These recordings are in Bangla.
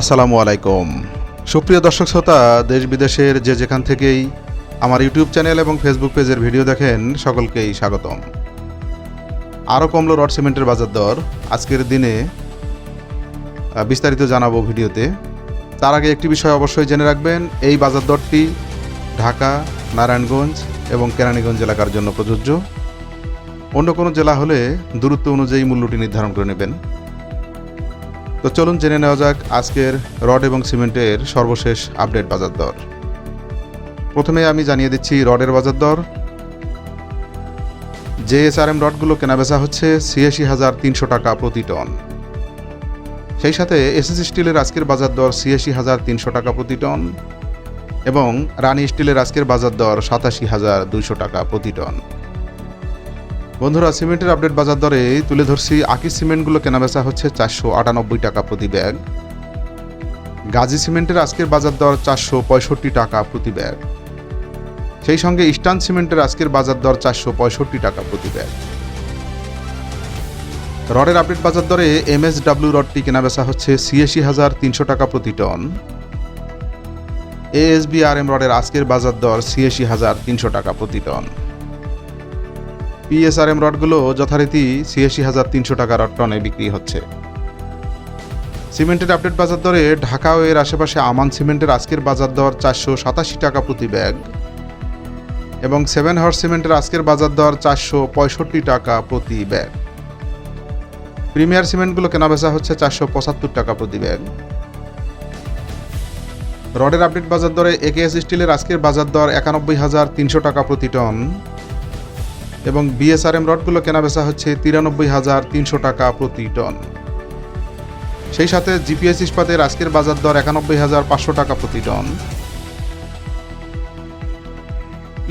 আসসালামু আলাইকুম। সুপ্রিয় দর্শক শ্রোতা, দেশ বিদেশের যে যেখান থেকেই আমার ইউটিউব চ্যানেল এবং ফেসবুক পেজের ভিডিও দেখেন, সকলকেই স্বাগতম। আরও কমলো রড সিমেন্টের বাজার দর। আজকের দিনে বিস্তারিত জানাব ভিডিওতে। তার আগে একটি বিষয় অবশ্যই জেনে রাখবেন, এই বাজার দরটি ঢাকা, নারায়ণগঞ্জ এবং কেরানীগঞ্জ এলাকার জন্য প্রযোজ্য। অন্য কোনো জেলা হলে দূরত্ব অনুযায়ী মূল্যটি নির্ধারণ করে নেবেন। তো চলুন জেনে নেওয়া যাক আজকের রড এবং সিমেন্টের সর্বশেষ আপডেট বাজার দর। প্রথমে আমি জানিয়ে দিচ্ছি রডের বাজার দর। জেএসআরএম রডগুলো কেনাবেচা হচ্ছে ছিয়াশি হাজার তিনশো টাকা প্রতি টন। সেই সাথে এসএস স্টিলের আজকের বাজার দর ছিয়াশি হাজার তিনশো টাকা প্রতি টন এবং রানী স্টিলের আজকের বাজার দর সাতাশি হাজার দুইশো টাকা প্রতি টন। বন্ধুরা, সিমেন্টের আপডেট বাজার দরে তুলে ধরছি। আকি সিমেন্টগুলো কেনাবেচা হচ্ছে চারশো আটানব্বই টাকা প্রতি ব্যাগ। গাজী সিমেন্টের আজকের বাজার দর চারশো পঁয়ষট্টি টাকা প্রতি ব্যাগ। সেই সঙ্গে ইস্টার্ন সিমেন্টের আজকের বাজার দর চারশো পঁয়ষট্টি টাকা প্রতি ব্যাগ। রডের আপডেট বাজার দরে এমএসডাব্লিউ রডটি কেনাবেচা হচ্ছে ছিয়াশি হাজার তিনশো টাকা প্রতি টন। এএসবি আর এম রডের আজকের বাজার দর ছিয়াশি হাজার তিনশো টাকা প্রতি টন। পিএসআরএম রডগুলো যথারীতি ছিয়াশি হাজার তিনশো টাকা রড টনে বিক্রি হচ্ছে। সিমেন্টের আপডেট বাজার দরে ঢাকা ও এর আশেপাশে আমান সিমেন্টের আজকের বাজার দর চারশো সাতাশি টাকা প্রতি ব্যাগ এবং সেভেন হর্স সিমেন্টের আজকের বাজার দর চারশো পঁয়ষট্টি টাকা প্রতি ব্যাগ। প্রিমিয়ার সিমেন্টগুলো কেনাবেচা হচ্ছে চারশো পঁচাত্তর টাকা প্রতি ব্যাগ। রডের আপডেট বাজার দরে একেএস স্টিলের আজকের বাজার দর একানব্বই হাজার তিনশো টাকা প্রতি টন। এবং বিএসআরএম রডগুলো কেনাবেচা হচ্ছে তিরানব্বই হাজার তিনশো টাকা প্রতি টন। সেই সাথে জিপিএস ইস্পাতের আজকের বাজার দর একানব্বই হাজার পাঁচশো টাকা প্রতি টন।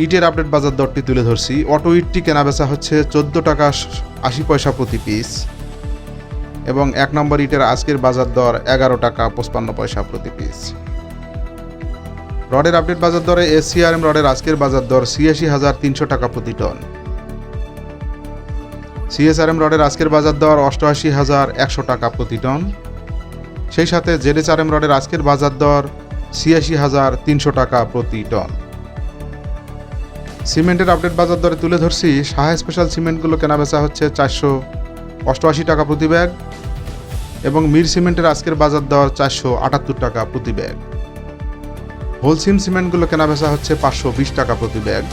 ইটের আপডেট বাজার দরটি তুলে ধরছি। অটো ইটটি কেনাবেচা হচ্ছে চোদ্দ টাকা আশি পয়সা প্রতি পিস এবং এক নম্বর ইটের আজকের বাজার দর এগারো টাকা পঁচপান্ন পয়সা প্রতি পিস। রডের আপডেট বাজার দরে এসিআরএম রডের আজকের বাজার দর ছিয়াশি হাজার তিনশো টাকা প্রতি টন। সিএসআরএম রডের আজকের বাজার দর অষ্টআশি হাজার একশো টাকা প্রতি টন। সেই সাথে জেডএসআরএম রডের আজকের বাজার দর ছিয়াশি হাজার তিনশো টাকা প্রতি টন। সিমেন্টের আপডেট বাজার দরে তুলে ধরছি। সাহা স্পেশাল সিমেন্টগুলো কেনাবেচা হচ্ছে চারশো অষ্টআশি টাকা প্রতি ব্যাগ এবং মির সিমেন্টের আজকের বাজার দর চারশো আটাত্তর টাকা প্রতি ব্যাগ। হোলসিম সিমেন্টগুলো কেনাবেচা হচ্ছে পাঁচশো বিশ টাকা প্রতি ব্যাগ।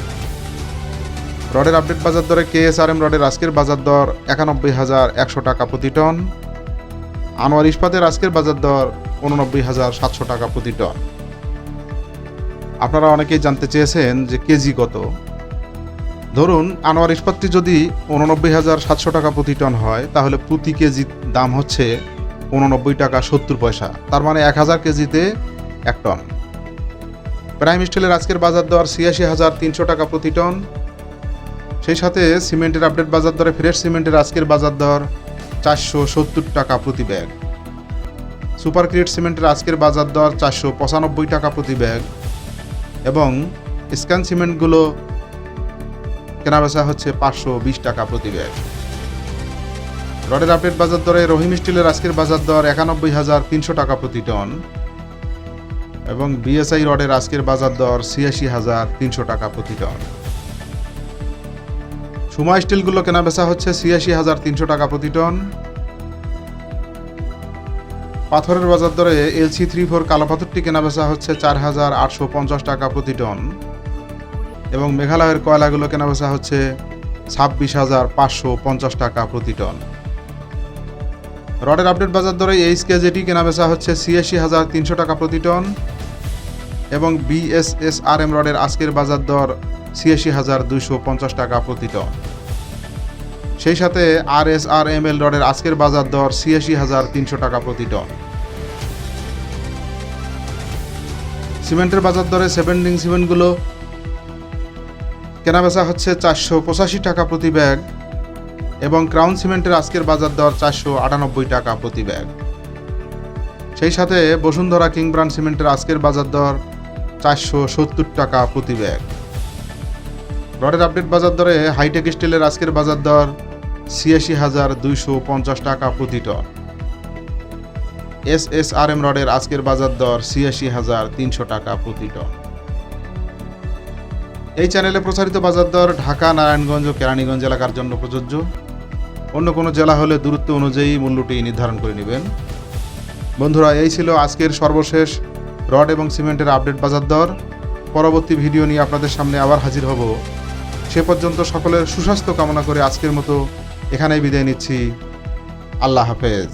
রডের আপডেট বাজার দরে কেএসআরএম রডের আজকের বাজার দর একানব্বই হাজার একশো টাকা প্রতি টন। আনোয়ার ইস্পাতের আজকের বাজার দর উননব্বই হাজার সাতশো টাকা প্রতি টন। আপনারা অনেকেই জানতে চেয়েছেন যে কেজি কত। ধরুন, আনোয়ার ইস্পাতটি যদি উননব্বই হাজার সাতশো টাকা প্রতি টন হয়, তাহলে প্রতি কেজি দাম হচ্ছে উননব্বই টাকা সত্তর পয়সা। তার মানে এক হাজার কেজিতে এক টন। প্রাইম স্টিলের আজকের বাজার দর ছিয়াশি হাজার তিনশো টাকা প্রতি টন। সেই সাথে সিমেন্টের আপডেট বাজার দরে, ফ্রেশ সিমেন্টের আজকের বাজার দর চারশো সত্তর টাকা প্রতি ব্যাগ। সুপার ক্রিয়েট সিমেন্টের আজকের বাজার দর চারশো পঁচানব্বই টাকা প্রতি ব্যাগ। এবং স্ক্যান সিমেন্টগুলো কেনাবেচা হচ্ছে পাঁচশো বিশ টাকা প্রতি ব্যাগ। রডের আপডেট বাজার দরে, রহিম স্টিলের আজকের বাজার দর একানব্বই হাজার তিনশো টাকা প্রতি টন। এবং বিএসআই রডের আজকের বাজার দর ছিয়াশি হাজার তিনশো টাকা প্রতি টন। সুমা স্টিলগুলো কেনা বেচা হচ্ছে ছিয়াশি হাজার তিনশো টাকা প্রতি টন। পাথরের বাজার দরে এলসি থ্রি ফোর কালো পাথরটি কেনা বেচা হচ্ছে চার হাজার আটশো পঞ্চাশ টাকা প্রতি টন। এবং মেঘালয়ের কয়লাগুলো কেনা বেচা হচ্ছে ছাব্বিশ হাজার পাঁচশো পঞ্চাশ টাকা প্রতি টন। রডের আপডেট বাজার দরে এইচ কেজেটি কেনা বেচা হচ্ছে ছিয়াশি হাজার তিনশো টাকা প্রতি টন। এবং বিএসএসআরএম রডের আজকের বাজার দর ছিয়াশি হাজার দুইশো পঞ্চাশ টাকা প্রতি টন সেই সাথে আর এস আর এম এল রডের আজকের বাজার দর ছিয়াশি হাজার তিনশো টাকা প্রতি টন সিমেন্টের বাজার দরে সেভেন্টিং সিমেন্টগুলো কেনাবেচা হচ্ছে চারশো পঁচাশি টাকা প্রতি ব্যাগ এবং ক্রাউন সিমেন্টের আজকের বাজার দর চারশো আটানব্বই টাকা প্রতি ব্যাগ। সেই সাথে বসুন্ধরা কিং ব্রান্ড সিমেন্টের আজকের বাজার দর চারশো সত্তর টাকা প্রতি ব্যাগ। রডের আপডেট বাজার দরে হাইটেক স্টিলের আজকের বাজার দর ছিয়াশি হাজার দুইশো পঞ্চাশ টাকা প্রতি ton. S S R M রডের আজকের বাজার দর ছিয়াশি হাজার তিনশো টাকা প্রতি টন। এই চ্যানেলে প্রচারিত বাজার দর ঢাকা, নারায়ণগঞ্জ ও কেরানীগঞ্জ এলাকার জন্য প্রযোজ্য। অন্য কোনো জেলা হলে দূরত্ব অনুযায়ী মূল্যটি নির্ধারণ করে নেবেন। বন্ধুরা, এই ছিল আজকের সর্বশেষ রড এবং সিমেন্টের আপডেট বাজার দর। পরবর্তী ভিডিও নিয়ে আপনাদের সামনে আবার হাজির হব। সে পর্যন্ত সকলের সুস্বাস্থ্য কামনা করে আজকের মতো এখানেই বিদায় নিচ্ছি। আল্লাহ হাফেজ।